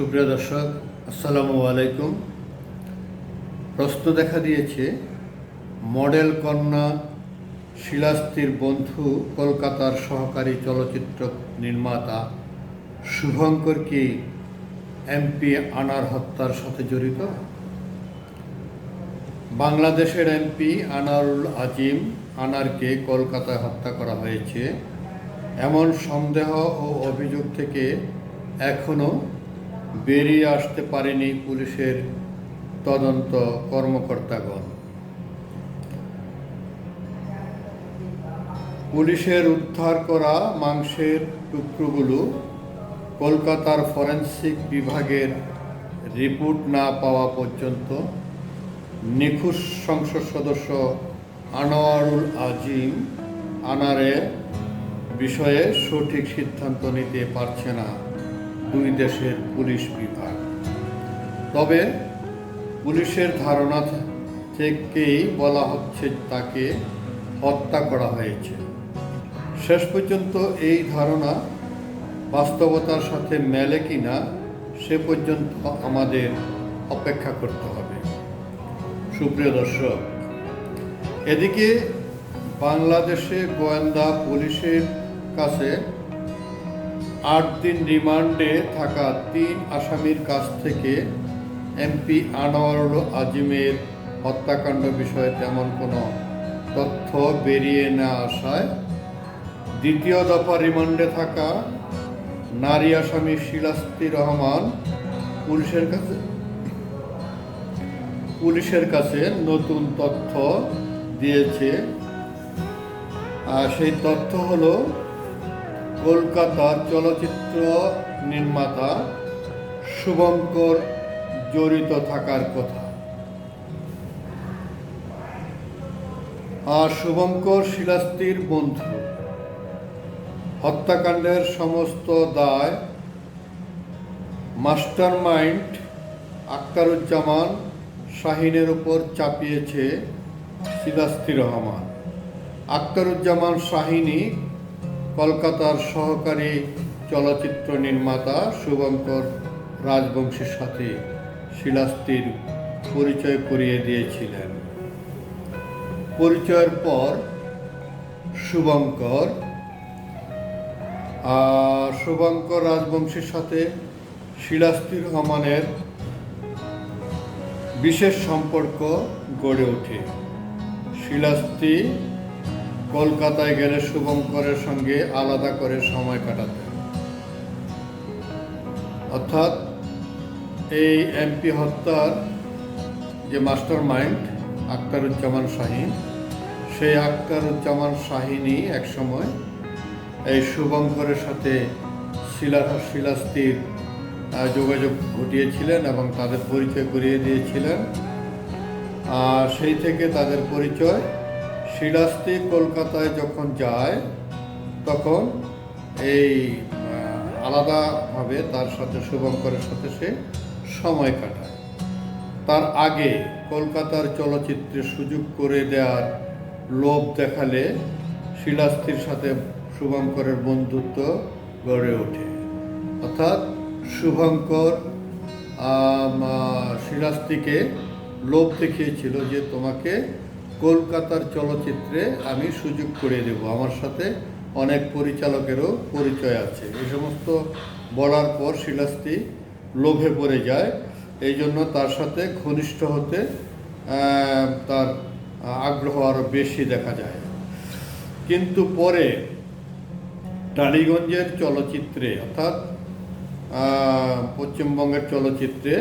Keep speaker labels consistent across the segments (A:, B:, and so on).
A: সুপ্রিয় দর্শক, আসসালামু আলাইকুম। প্রশ্ন দেখা দিয়েছে, মডেল কন্যা শিলাস্তির বন্ধু কলকাতার সহকারী চলচ্চিত্র নির্মাতা শুভঙ্কর কি এমপি আনার হত্যার সাথে জড়িত? বাংলাদেশের এমপি আনারুল আজিম আনারকে কলকাতায় হত্যা করা হয়েছে। এমন সন্দেহ ও অভিযোগ থেকে এখনও বেরিয়ে আসতে পারেনি পুলিশের তদন্ত কর্মকর্তাগণ। পুলিশের উদ্ধার করা মাংসের টুকরোগুলো কলকাতার ফরেন্সিক বিভাগের রিপোর্ট না পাওয়া পর্যন্ত নিখোঁজ সংসদ সদস্য আনোয়ারুল আজিম আনারে বিষয়ে সঠিক সিদ্ধান্ত নিতে পারছে না। দুই দেশের পুলিশ বিভাগ। তবে পুলিশের ধারণা থেকেই বলা হচ্ছে তাকে হত্যা করা হয়েছে। শেষ পর্যন্ত এই ধারণা বাস্তবতার সাথে মেলে কিনা সে পর্যন্ত আমাদের অপেক্ষা করতে হবে। সুপ্রিয় দর্শক, এদিকে বাংলাদেশে গোয়েন্দা পুলিশের কাছে আট দিন রিমান্ডে থাকা তিন আসামির কাছ থেকে এমপি আনোয়ারুল আজিমের হত্যাকাণ্ড বিষয়ে তেমন কোনো তথ্য বেরিয়ে না আসায় দ্বিতীয় দফা রিমান্ডে থাকা নারী আসামি শিলাস্তি রহমান পুলিশের কাছে পুলিশের কাছে নতুন তথ্য দিয়েছে। আর সেই তথ্য হলো কলকাতার চলচ্চিত্র নির্মাতা শুভঙ্কর জড়িত থাকার কথা। আর শুভঙ্কর শিলাস্তির বন্ধু। হত্যাকাণ্ডের সমস্ত দায় মাস্টার মাইন্ড আক্তারুজ্জামান শাহিনের উপর চাপিয়েছে শিলাস্তি রহমান। আক্তারুজ্জামান শাহিনী কলকাতার সহকারী চলচ্চিত্র নির্মাতা শুভঙ্কর রাজবংশীর সাথে শিলাস্তির পরিচয় করিয়ে দিয়েছিলেন। পরিচয়ের পর শুভঙ্কর শুভঙ্কর রাজবংশীর সাথে শিলাস্তি রহমানের বিশেষ সম্পর্ক গড়ে ওঠে। শিলাস্তি কলকাতায় গেলে শুভঙ্করের সঙ্গে আলাদা করে সময় কাটাতেন অর্থাৎ এই এমপি হত্যার যে মাস্টার মাইন্ড আক্তারুজ্জামান শাহিন সেই আক্তারুজ্জামান শাহিনই একসময় এই শুভঙ্করের সাথে শিলা শিলাস্তির যোগাযোগ ঘটিয়েছিলেন এবং তাদের পরিচয় করিয়ে দিয়েছিলেন। আর সেই থেকে তাদের পরিচয় শিলাস্তি কলকাতায় যখন যায়, তখন এই আলাদাভাবে তার সাথে, শুভঙ্করের সাথে সে সময় কাটায়। তার আগে কলকাতার চলচ্চিত্রে সুযোগ করে দেওয়ার লোভ দেখালে শিলাস্তির সাথে শুভঙ্করের বন্ধুত্ব গড়ে ওঠে। অর্থাৎ শুভঙ্কর শিলাস্তিকে লোভ দেখিয়েছিল যে তোমাকে কলকাতার চলচ্চিত্রে আমি সুযোগ করে দেব। আমার সাথে অনেক পরিচালকেরও পরিচয় আছে। এই সমস্ত বলার পর শিলাস্তি লোভে পড়ে যায়। এই জন্য তার সাথে ঘনিষ্ঠ হতে তার আগ্রহ আরও বেশি দেখা যায়। কিন্তু পরে টালিগঞ্জের চলচ্চিত্রে, অর্থাৎ পশ্চিমবঙ্গের চলচ্চিত্রে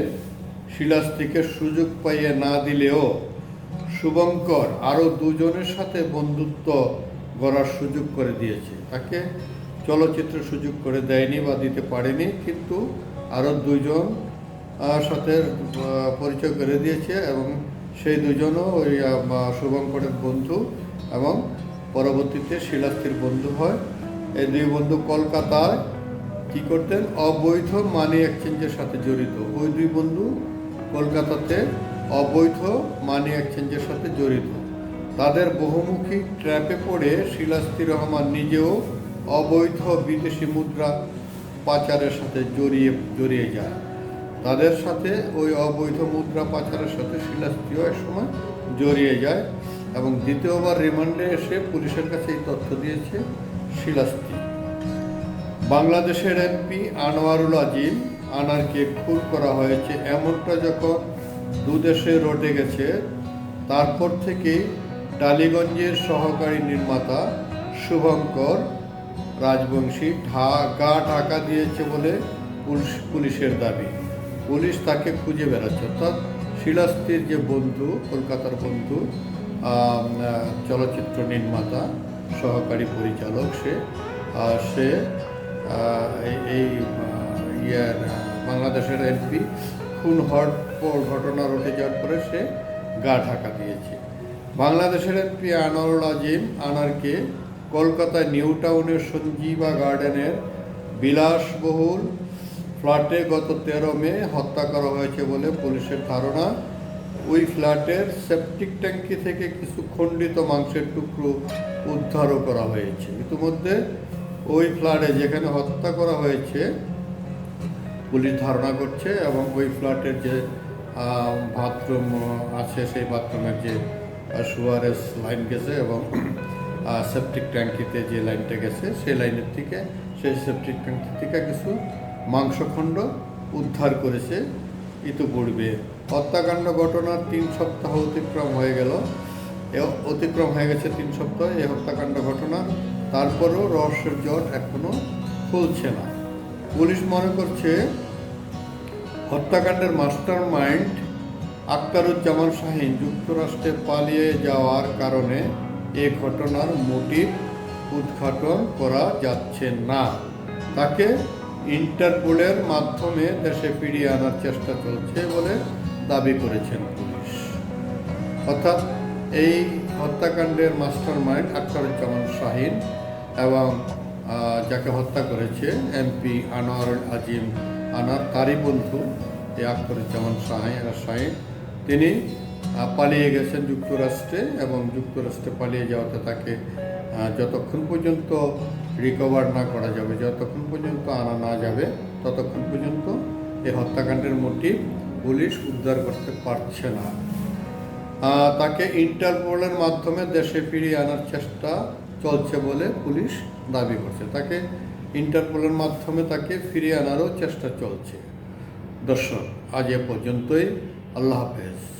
A: শিলাস্তিকে সুযোগ পাইয়ে না দিলেও শুভঙ্কর আরও দুজনের সাথে বন্ধুত্ব গড়ার সুযোগ করে দিয়েছে। তাকে চলচ্চিত্র সুযোগ করে দেয়নি বা দিতে পারেনি, কিন্তু আরও দুজন সাথে পরিচয় করে দিয়েছে এবং সেই দুজনও ওই শুভঙ্করের বন্ধু এবং পরবর্তীতে শিলাস্থির বন্ধু হয়। এই দুই বন্ধু কলকাতায় কি করতেন? অবৈধ মানি এক্সচেঞ্জের সাথে জড়িত। ওই দুই বন্ধু কলকাতাতে অবৈধ মানি এক্সচেঞ্জের সাথে জড়িত। তাদের বহুমুখী ট্র্যাপে পড়ে শিলাস্তি রহমান নিজেও অবৈধ বিদেশি মুদ্রা পাচারের সাথে জড়িয়ে জড়িয়ে যায়। তাদের সাথে ওই অবৈধ মুদ্রা পাচারের সাথে শিলাস্তিও একসময় জড়িয়ে যায় এবং দ্বিতীয়বার রিমান্ডে এসে পুলিশের কাছে এই তথ্য দিয়েছে শিলাস্তি। বাংলাদেশের এমপি আনোয়ারুল আজিম, আনারকে খুন করা হয়েছে এমনটা যখন দুদেশে রটে গেছে। তারপর থেকেই টালিগঞ্জের সহকারী নির্মাতা শুভঙ্কর রাজবংশী ঢা, গা ঢাকা দিয়েছে বলে পুলিশ, পুলিশের দাবি। পুলিশ তাকে খুঁজে বেড়াচ্ছে। অর্থাৎ শিলাস্তির যে বন্ধু, কলকাতার বন্ধু চলচ্চিত্র নির্মাতা, সহকারী পরিচালক সে সে এই ইয়ার, বাংলাদেশের এমপি খুন হওয়ার পর ঘটনা ঘটে যাওয়ার পরে সে গা ঢাকা দিয়েছে। বাংলাদেশের এমপি আনোয়ারুল আজিম আনারকে কলকাতায় নিউ টাউনের সঞ্জীবা গার্ডেনের বিলাসবহুল ফ্ল্যাটে গত তেরো মে হত্যা করা হয়েছে বলে পুলিশের ধারণা। ওই ফ্ল্যাটের সেপটিক ট্যাঙ্কি থেকে কিছু খণ্ডিত মাংসের টুকরো উদ্ধারও করা হয়েছে। ইতিমধ্যে ওই ফ্ল্যাটে যেখানে হত্যা করা হয়েছে পুলিশ ধারণা করছে এবং ওই ফ্ল্যাটের যে বাথরুম আছে, সেই বাথরুমের যে সুয়ারেস লাইন গেছে এবং সেপটিক ট্যাঙ্কিতে যে লাইনটা গেছে, সেই লাইনের থেকে, সেই সেপটিক ট্যাঙ্কি থেকে কিছু মাংসখণ্ড উদ্ধার করেছে ইতিপূর্বে। হত্যাকাণ্ড ঘটনার তিন সপ্তাহ অতিক্রম হয়ে গেল। অতিক্রম হয়ে গেছে তিন সপ্তাহ। এই হত্যাকাণ্ড ঘটনা তারপরেও রহস্যের জট এখনও খুলছে না। পুলিশ মনে করছে হত্যাকাণ্ডের মাস্টার মাইন্ড আক্তারুজ্জামান শাহিন যুক্তরাষ্ট্রে পালিয়ে যাওয়ার কারণে এ ঘটনার মোটিভ উদ্ঘাটন করা যাচ্ছে না। তাকে ইন্টারপোলের মাধ্যমে দেশে ফিরিয়ে আনার চেষ্টা চলছে বলে দাবি করেছেন পুলিশ। অর্থাৎ এই হত্যাকাণ্ডের মাস্টার মাইন্ড আক্তারুজ্জামান শাহিন এবং যাকে হত্যা করেছে এমপি আনোয়ারুল আজিম আনার, তারই বন্ধু এই আক্তারুজ্জামান শাহিন শাহিন তিনি পালিয়ে গেছেন যুক্তরাষ্ট্রে এবং যুক্তরাষ্ট্রে পালিয়ে যাওয়াতে তাকে যতক্ষণ পর্যন্ত রিকভার না করা যাবে, যতক্ষণ পর্যন্ত আনা না যাবে, ততক্ষণ পর্যন্ত এই হত্যাকাণ্ডের মোটিভ পুলিশ উদ্ধার করতে পারছে না। তাকে ইন্টারপোলের মাধ্যমে দেশে ফিরিয়ে আনার চেষ্টা চলছে বলে পুলিশ দাবি করছে। তাকে ইন্টারপোলের মাধ্যমে তাকে ফিরিয়ে আনারও চেষ্টা চলছে। দর্শক, আজ এ পর্যন্তই। আল্লাহ হাফেজ।